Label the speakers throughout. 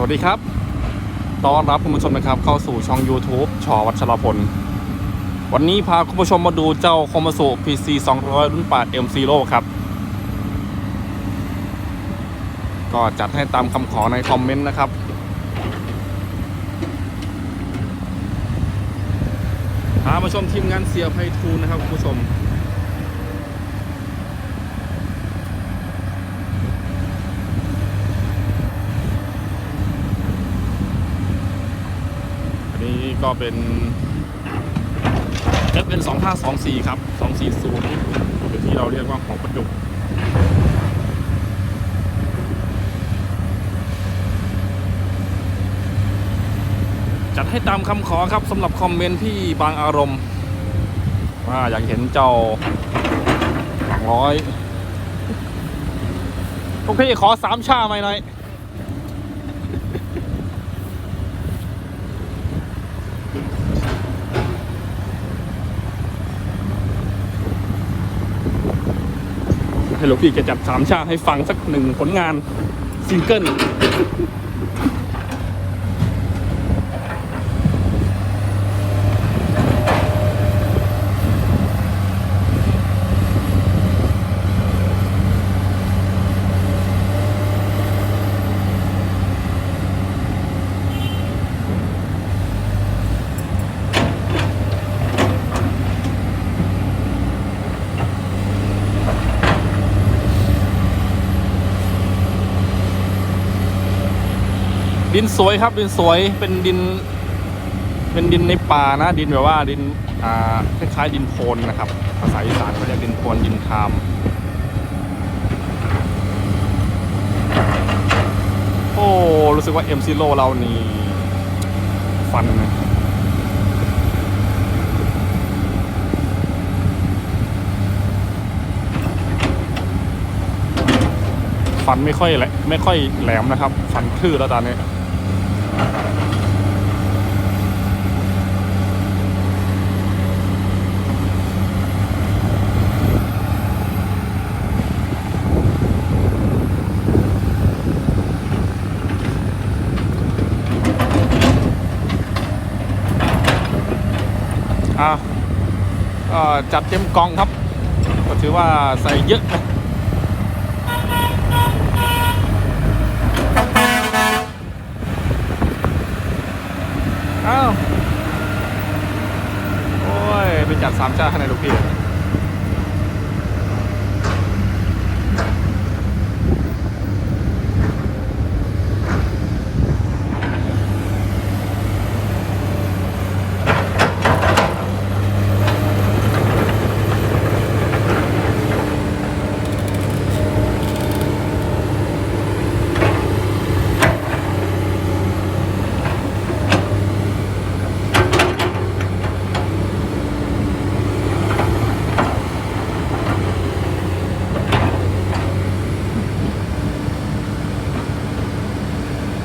Speaker 1: สวัสดีครับ ต้อนรับคุณผู้ชมนะครับ เข้าสู่ช่อง YouTube ชอวัชรพล วันนี้พาคุณผู้ชมมาดูเจ้าคอม a สุ PC 200 รุ่น8 M Zero ครับ ก็จัดให้ตามคำขอในคอมเมนต์นะครับ พามาชมทีมงานเสียไพฑูรย์นะครับคุณผู้ชม อันนี้ก็เป็น f เป็น2524ครับ240หรือที่เราเรียกว่าของประจุจัดให้ตามคำขอครับสำหรับคอมเมนต์ที่บางอารมณ์ ว่าอยากเห็นเจ้าร้อยโอเคขอสามชาไหมหน่อย เฮลโลพี่จะจัดสามชาให้ฟังสักหนึ่งผลงานซิงเกิล ดินสวยครับ ดินสวยเป็นดิน เป็นดินในป่านะ ดินแบบว่าดินอ่าคล้ายๆดินโคลนนะครับ ภาษาอีสานเขาเรียกดินโคลนดินทามโอ้รู้สึกว่า M Zero เรานี่ ฟันนะฟันไม่ค่อยแหละไม่ค่อยแหลมนะครับ ฟันทื่อแล้วตอนนี้ จัดเต็มกล่องครับ ก็ถือว่าใส่เยอะนะ อ้าว โอ้ย ไปจัดสามชาติให้ในลูกพี่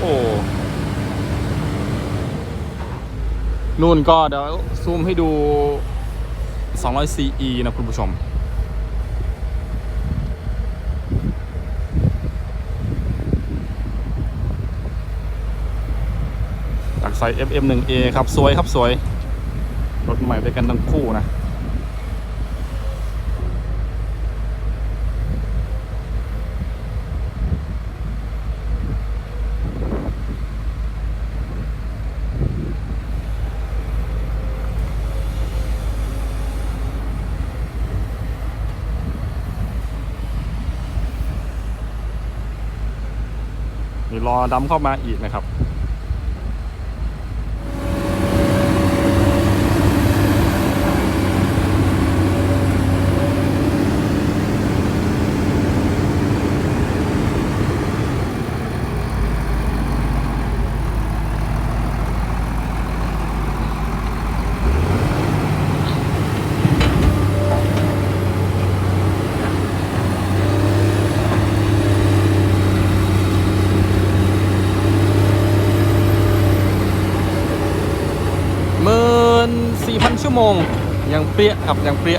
Speaker 1: โอ้ นู่นก็เดี๋ยวซูมให้ดู 200 CE นะคุณผู้ชมจากใส่ FM1A ครับ สวยครับสวย รถใหม่ด้วยกันทั้งคู่นะ รอดำเข้ามาอีกนะครับ เปรี้ยครับยังเปรี้ย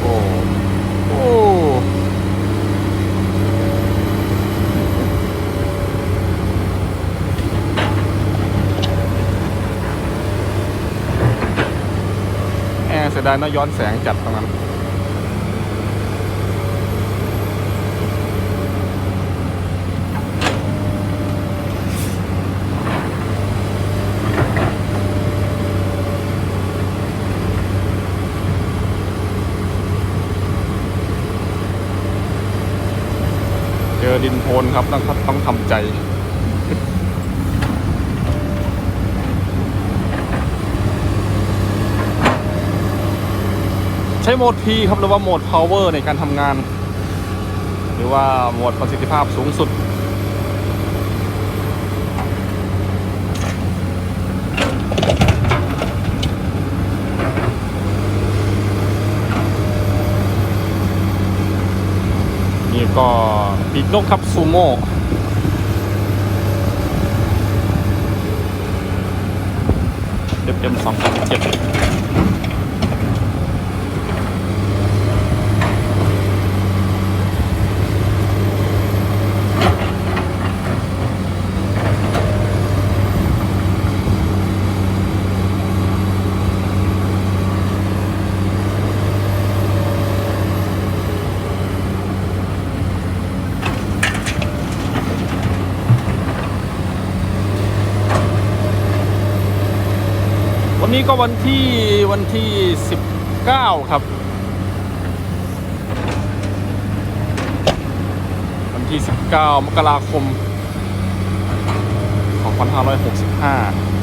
Speaker 1: โอ้โอ้แอร์เสียดายนะย้อนแสงจัดตรงนั้น โอนครับต้องต้องทำใจ ใช้โหมด P ครับหรือว่าโหมด Power ในการทำงาน หรือว่าโหมดประสิทธิภาพสูงสุด ก็ปีกนกครับซูโม่เด็มสองพันเจ็ดวั นี้ก็วันที่วันที่ 19 ครับ วันที่ 19 มกราคม 2565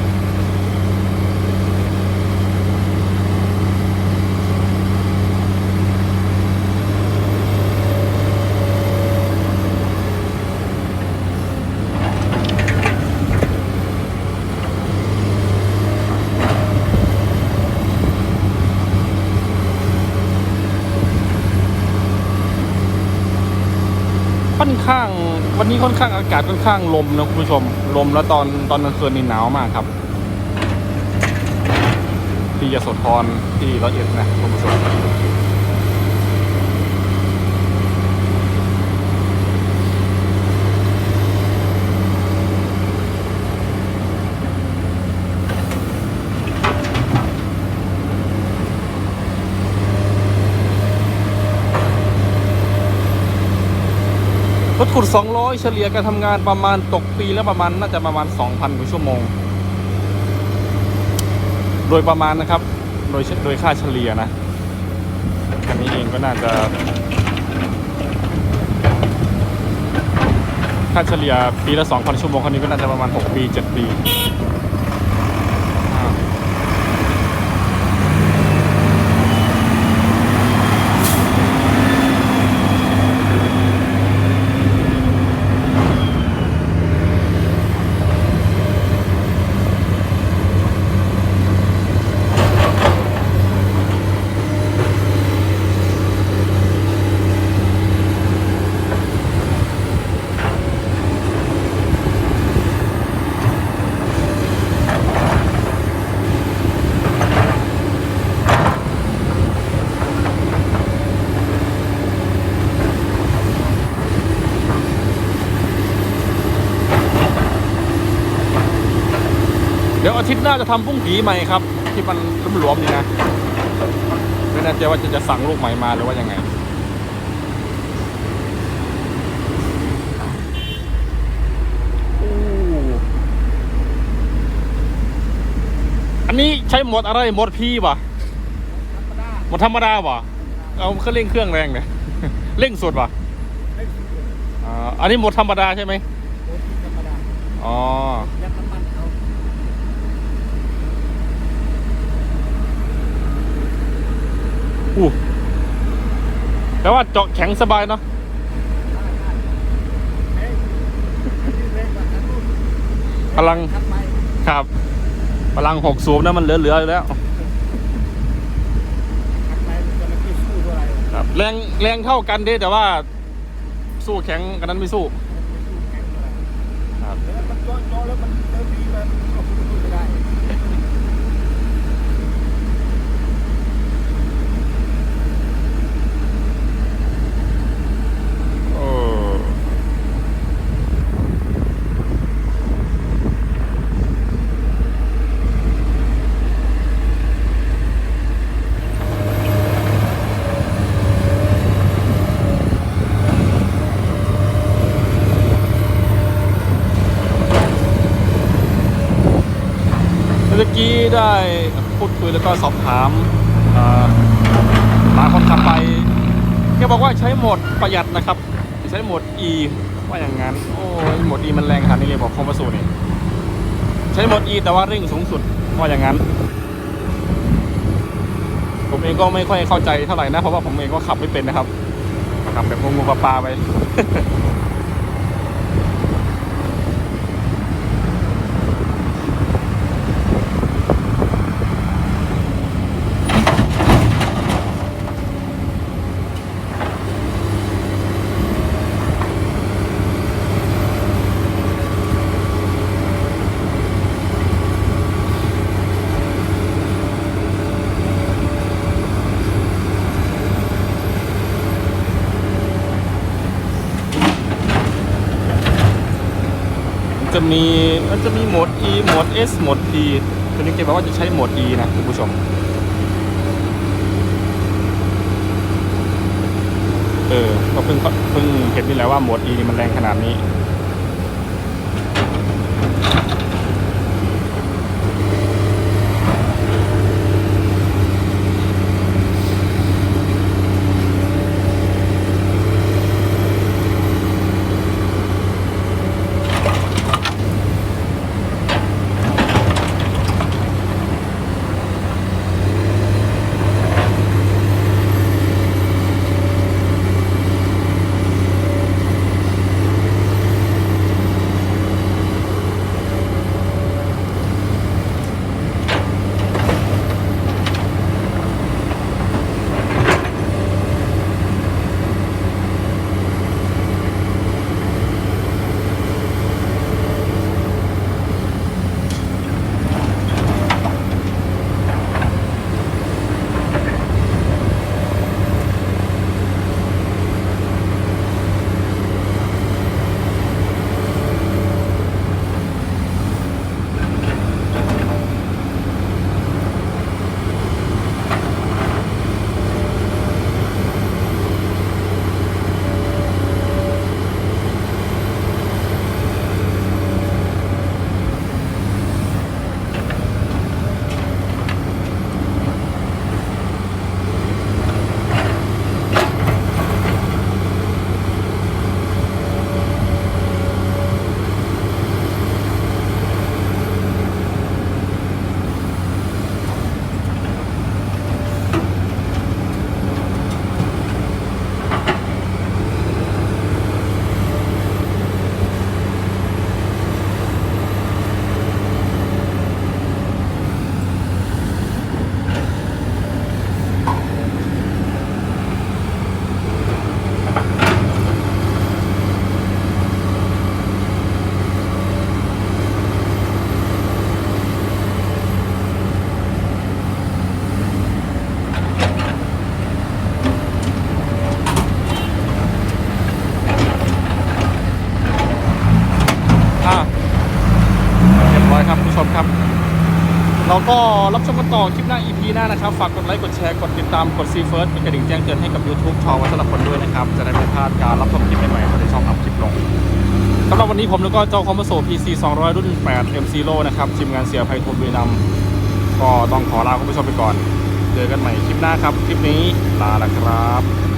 Speaker 1: ข้าง วันนี้ค่อนข้างอากาศค่อนข้างลมนะคุณผู้ชม ลมแล้วตอนตอนกลางคืนนี่หนาวมากครับ ที่ยโสธรที่ร้อยเอ็ดนะคุณผู้ชม ด 200 เฉลี่ยการทำงานประมาณตกปีแล้วประมาณน่าจะประมาณ 2,000 กว่าชั่วโมง โดยประมาณนะครับ โดยโดยค่าเฉลี่ยนะคันนี้เองก็น่าจะ ค่าเฉลี่ยปีละ 2,000 ชั่วโมงคันนี้ก็น่าจะประมาณ 6 ปี 7 ปี น้าจะทำปุ้งผีใหม่ครับ ที่มันหลวมๆนี่นะไม่แน่ใจว่าจะจะสั่งลูกใหม่มาหรือว่ายังไงอันนี้ใช้หมดอะไรหมดพีป่ะหมดธรรมดาป่ะเอาเครื่องเร่งเครื่องแรงเนี่ยเร่งสุดป่ะอ่าอันนี้หมดธรรมดาใช่ไหม
Speaker 2: โอ้ที่ธรรมดา
Speaker 1: อ๋ อู้แปลว่าเจาะแข็งสบายเนาะ
Speaker 2: กกว่าอันนู้น
Speaker 1: พลังครับพลังหกสูบนะมันเหลือๆอยู่แล้วครับแรงแรงเท่ากันเด้แต่ว่า สู้แข็งกันนั้นไม่สู้ครับ
Speaker 2: เดี๋ยวมันโจ๊ะๆแล้วมันเติมดีมันก็พูดไม่ได้
Speaker 1: โอ้ ย แล้วก็สอบถามเอ่อหาคนขับไปแกบอกว่าใช้โหมดประหยัดนะครับ ใช้โหมด E ว่าอย่างนั้น โอ้ยโหมด E มันแรงขนาดนี้เลยบอกคอมมาสูนี่ใช้โหมด E แต่ว่าเร่งสูงสุดว่าอย่างนั้น ผมเองก็ไม่ค่อยเข้าใจเท่าไหร่นะ เพราะว่าผมเองก็ขับไม่เป็นนะครับขับแบบงูๆปลาๆไป จะมีมันจะมีโหมด E โหมด S โหมด P ตัวนี้เกบอกว่าจะใช้โหมด E นะคุณผู้ชมเออก็เพิ่งเพิ่งเห็นนี่แหละว่าโหมด E มันแรงขนาดนี้ อะเรียบร้อยครับคุณผู้ชมครับ เราก็รับชมกันต่อคลิปหน้า EP หน้านะครับ ฝากกดไลค์ กดแชร์ กดติดตาม กดซีเฟิร์สเป็นกระดิ่งแจ้งเตือนให้กับ YouTube ชอวัชรพลด้วยนะครับ จะได้ไม่พลาดการรับชมคลิปใหม่ๆในช่องอัพคลิปลงสำหรับวันนี้ผมแล้วก็เจ้าคอมโบโซ PC 200 รุ่น 8 M Zero นะครับทีมงานเสียภัยทูลบุรีนำก็ต้องขอลาคุณผู้ชมไปก่อน เจอกันใหม่คลิปหน้าครับ คลิปนี้ลาแล้วครับ